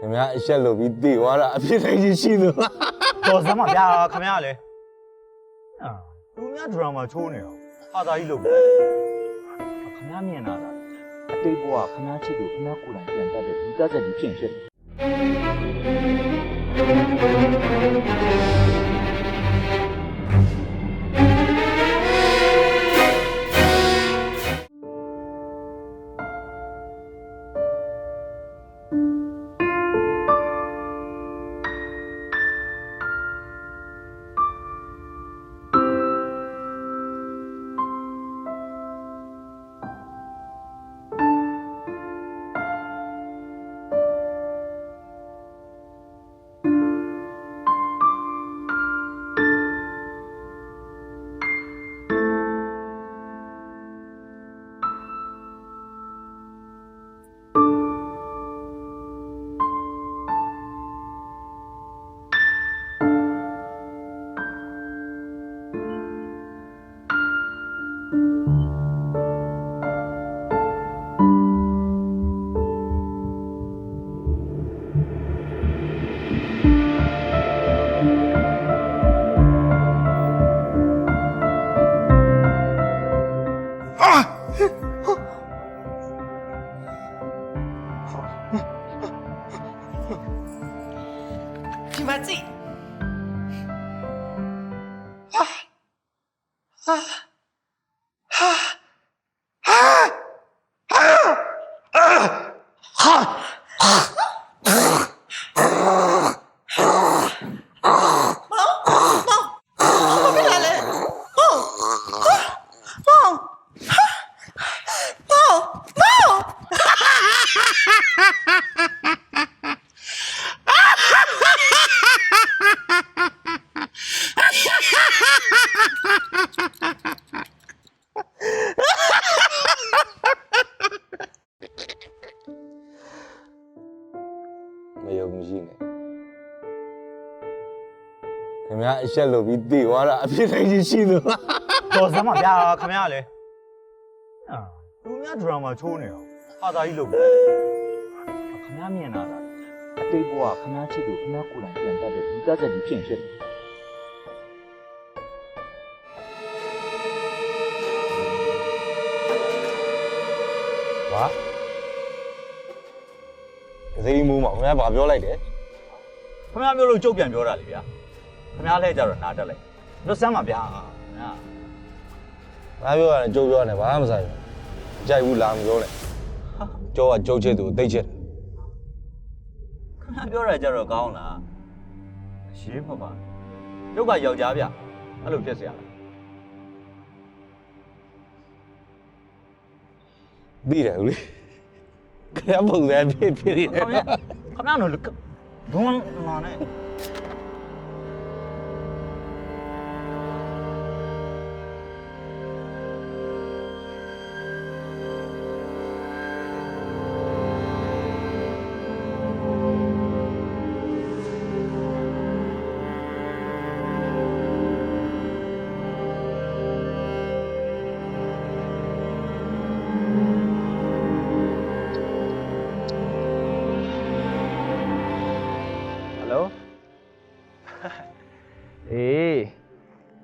ခင်ဗျားအချက်လို့ပြီးတည်သွားတာအဖြစ်လိုက်ရှိလို့တော်စမ်းပါဗျာခင်ဗျားလေအာသူများဒရမာချိုးနေအောင်ဟာသာကြီးလုပ်တယ်ခင်ဗျားမြင်လာတာအတိတ်ဘဝခမားချစ်ကိုခမားကိုယ်တိုင်ပြန်တတ်တဲ့ဒီကစားကြီးဖြစ်ဖြစ် ခင်ဗျားအချက်လို့ပြီးတည်သွားတာအဖြစ်လိုက်ရှိလို့တော်စမ်းပါဗျာခင်ဗျားလေအာသူများဒရမာချိုးနေအောင်ဟာသာကြီးလုပ်တယ်ခင်ဗျားမြင်လာတာအတိတ်ဘဝခမားချစ်ကိုခမားကိုယ်တိုင်ပြန်တတ်တဲ့ဒီကစားကြီးဖြစ်ဖြစ်ဟာဒီမူးမခင်ဗျားဘာပြောလိုက်တယ်ခင်ဗျားမျိုးလို့ကြုတ်ပြန်ပြောတာလေဗျာ ခင်ဗျားလဲကြတော့နားတက်လိုက်လွတ်စမ်းပါဗျာခင်ဗျာ ငါပြောရတယ်ကြိုးပြောရတယ်ဘာမှမဆိုင်ဘူးကြိုက်ဘူးလားမပြောနဲ့ကြောကကြုတ်ချစ်သူတိတ်ချစ်တယ် ခင်ဗျားပြောရကြတော့ကောင်းလားရှင်းမပါရုပ်ကယောက်ျားဗျအဲ့လိုဖြစ်เสียရလား ပြီးတယ်ဦးလေးခင်ဗျားပုံစံဖြစ်ဖြစ်နေတယ် ခင်ဗျားခင်ဗျားတို့ဘုံမာနဲ့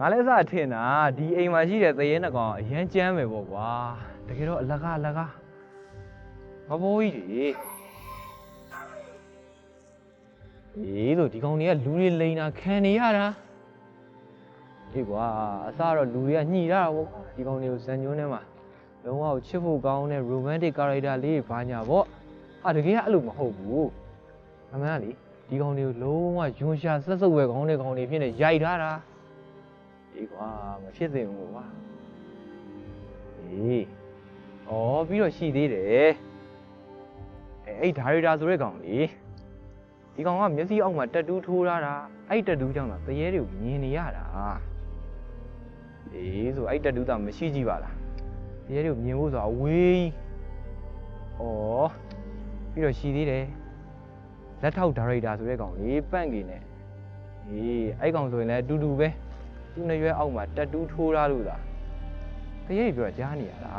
ငါလည်းစထင်တာဒီအိမ်မှာရှိတဲ့သရဲနှကောင်အရန်ကြမ်းပဲပေါ့ကွာတကယ်တော့အလကားအလကားမဘိုးကြီးတွေအေးလို့ဒီကောင်တွေကလူတွေလိန်တာခံနေရတာအေးကွာအစတော့လူတွေကညှိရတာပေါ့ကွာဒီကောင်တွေကိုဇန်ညွန်းထဲမှာလုံးဝချစ်ဖို့ကောင်းတဲ့ romantic character လေးဘာညာပေါ့ဟာတကယ်ကအဲ့လိုမဟုတ်ဘူးအမှန်ကလေဒီကောင်တွေကိုလုံးဝယွန်ရှာဆက်စုပ်ပဲခေါင်းတဲ့ကောင်တွေဖြစ်နေရိုက်ထားတာ အေးကွာမဖြစ်သင့်ဘူးကွာအေးဩပြီးတော့ရှိသေးတယ်အဲအဲ့ဒါရီတာဆိုတဲ့ကောင်လေဒီကောင်ကမျက်စိအောက်မှာတက်တူးထိုးထားတာအဲ့တက်တူးကြောင့်လားတရေတွေကိုမြင်နေရတာအေးဆိုအဲ့တက်တူးတာမရှိကြည့်ပါလားတရေတွေကိုမြင်ဖို့ဆိုတာအဝေးကြီးဩပြီးတော့ရှိသေးတယ်လက်ထောက်ဒါရိုက်တာဆိုတဲ့ကောင်လေးပန့်ကေနဲ့အေးအဲ့ကောင်ဆိုရင်လည်းအတူတူပဲ သူ့နှစ်ရွက်အောက်မှာတက်တူးထိုးထားလို့လားတရေပြောတာကြားနေရတာ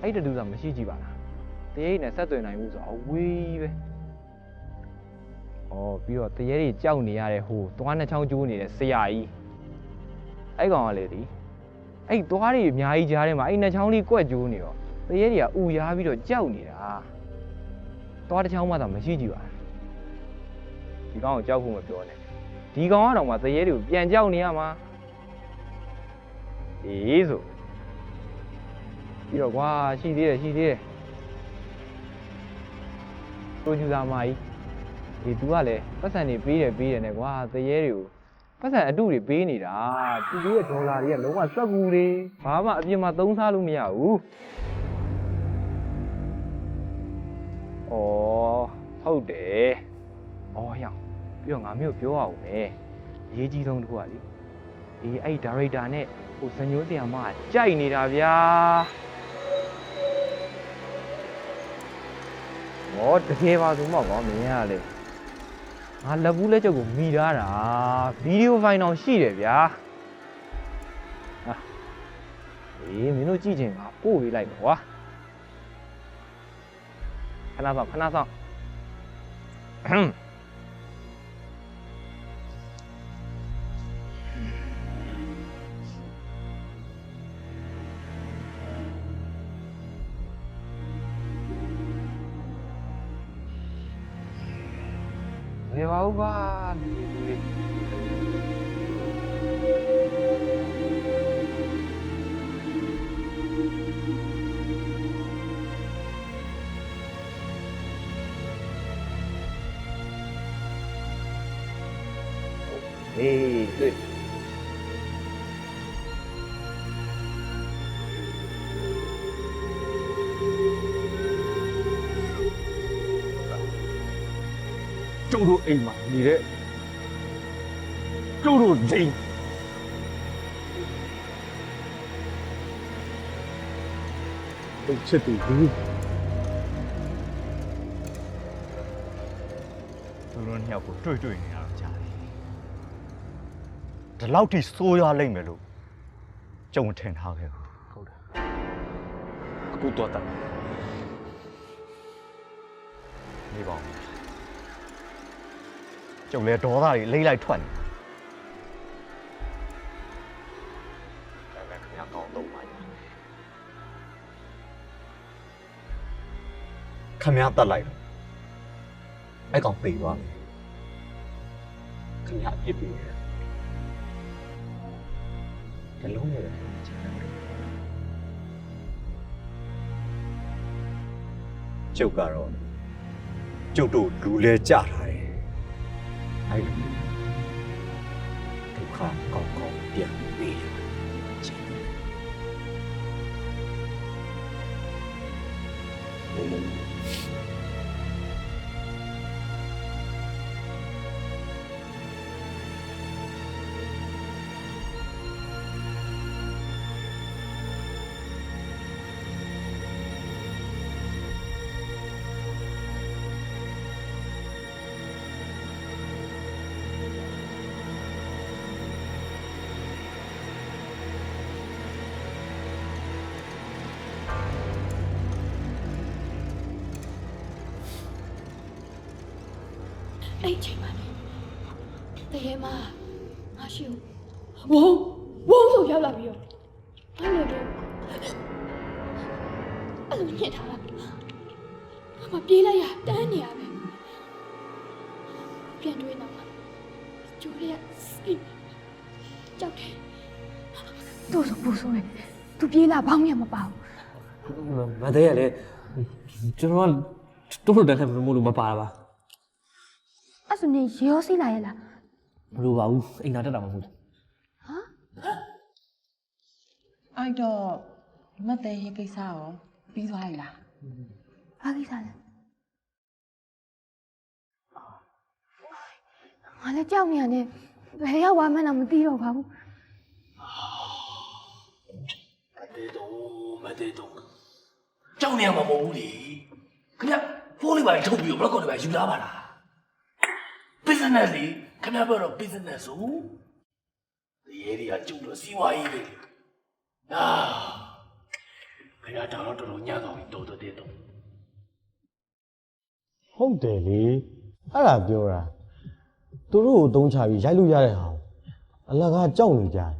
အဲ့တက်တူးကမရှိကြည့်ပါလားတရေနဲ့ဆက်သွယ်နိုင်မှုဆိုအဝေးကြီးပဲဩပြီးတော့တရေတွေကြောက်နေရတဲ့ဟိုသွားနှစ်ချောင်းကျိုးနေတဲ့ဆရာကြီးအဲ့ကောင်ကလေဒီအဲ့သွားတွေအများကြီးကြားထဲမှာအဲ့နှစ်ချောင်းလေးကွက်ကျိုးနေတော့တရေတွေကဥရားပြီးတော့ကြောက်နေတာသွားတစ်ချောင်းမှသာမရှိကြည့်ပါဒီကောင်ကိုကြောက်ဖို့မပြောနဲ့ဒီကောင်ကတော့မှတရေတွေကိုပြန်ကြောက်နေရမှာ အေးဆိုပြီးတော့ကွာရှိသေးတယ်ရှိသေးတယ်ပရိုဂျူဆာမကြီးဒီ तू ကလည်းပတ်စံတွေပေးတယ်ပေးတယ်နဲ့ကွာသရဲတွေကိုပတ်စံအတုတွေပေးနေတာသူတို့ရဲ့ဒေါ်လာတွေကလုံးဝစက်ကူတွေဘာမှအပြင်မှာသုံးစားလို့မရဘူးဩဟုတ်တယ်ဩဟျောင်ပြီးတော့ငါမျိုးပြောအောင်မယ်အရေးကြီးဆုံးတစ်ခုကလေဒီအဲ့ဒါရိုက်တာနဲ့ ဟိုစညိုးဆရာမကကြိုက်နေတာဗျာ။ဟောတကယ်ပါဆိုမှကွာမင်းကလေ။ငါလက်ဘူးလက်ချက်ကိုမိထားတာဗီဒီယိုဖိုင်တော့ရှိတယ်ဗျာ။ဟာ။အေးမင်းတို့ကြည့်ချင်ငါပို့ပေးလိုက်ပါကွာ။ခဏဆောင်ခဏဆောင်။ အဟမ် ကျုပ်တို့အိမ်မှာနေတဲ့ကျုပ်တို့ဒိန်ဘယ်ချက်တူဘူးသူတို့နှစ်ယောက်ကိုတွေ့တွေ့နေတာတော့ကြားတယ်ဒီလောက်ထိစိုးရလိမ့်မယ်လို့ကြုံထင်ထားခဲ့ဘူးဟုတ်တယ်အခုတော့တာနေပါဦး ကျုပ်လဲဒေါသတွေလိမ့်လိုက်ထွက်နေဒါပေမဲ့ခင်ဗျာကောင်းတော့ပါညာခင်ဗျာတတ်လိုက်တော့အဲ့ကောင်ပြေးသွားမယ်ခင်ဗျာပြစ်ပြီးတယ်တလုံးနဲ့ကျုပ်ကတော့ကျုပ်တို့လူလဲကြထားတ ယ်အဲ့လိုဒုက္ခကောင်းကောင်းပြန် အဲ့ဒီချိန်မှာလေတကယ်မငါရှိကိုဝုန်းဝုန်းဆိုရောက်လာပြီးတော့အဲ့လိုတော့အဲ့လိုညစ်ထားတာငါမပြေးလိုက်ရတန်းနေရပဲပြန်တွေးတော့မှကျိုးရစိတ်ကြောက်တယ်တို့ဆိုပူဆိုးတယ်သူပြေးလာဘောင်းရမပါဘူးမတဲ့ရလေကျွန်တော်ကတိုးလို့တန်းတယ်မလို့မပါတာပါ အဲ့ဆိုနေရေရောစီးလာရဲ့လားမလို့ပါဘူးအိမ်သာတက်တာမဟုတ်ဘူးအဲ့တော့မတ်တဲ့ရေးကိစ္စရောပြီးသွားပြီလားဘာကိစ္စလဲငါလည်းကြောက်နေရတယ်ဘယ်ရောက်သွားမှန်းတော့မသိတော့ပါဘူးမသေးတော့မသေးတော့ကြောက်နေရမှာမဟုတ်ဘူးလေခင်ဗျဖုန်းလေးပါထုတ်ပြီးတော့ဘလော့ကော်လေးပါယူလာပါလား business လေခင်ဗျားပြောတော့ business ဆိုတရေတွေကကျုပ်တော့စီးပွားရေးတွေဟာခင်ဗျားတော်တော့တော်တော်ညံ့တော်ပြီတော်တော်တည်းတော်ဟုတ်တယ်လေအဲ့ဒါပြောတာသူတို့ကိုတုံးချပြီးရိုက်လို့ရတဲ့ဟာအလကားကြောက်နေကြတယ်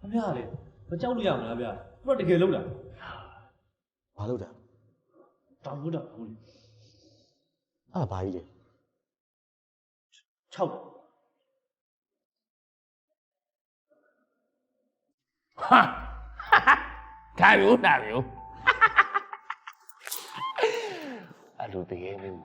ခင်ဗျားလေမကြောက်လို့ရမလားဗျာသူတို့တကယ်လုံးတာဘာလို့တာတောင်းလို့တာဘူးအဲ့ဒါဘာကြီးလဲ 6ဟာဒါမျိုးဒါမျိုးအလိုတကယ်မင်း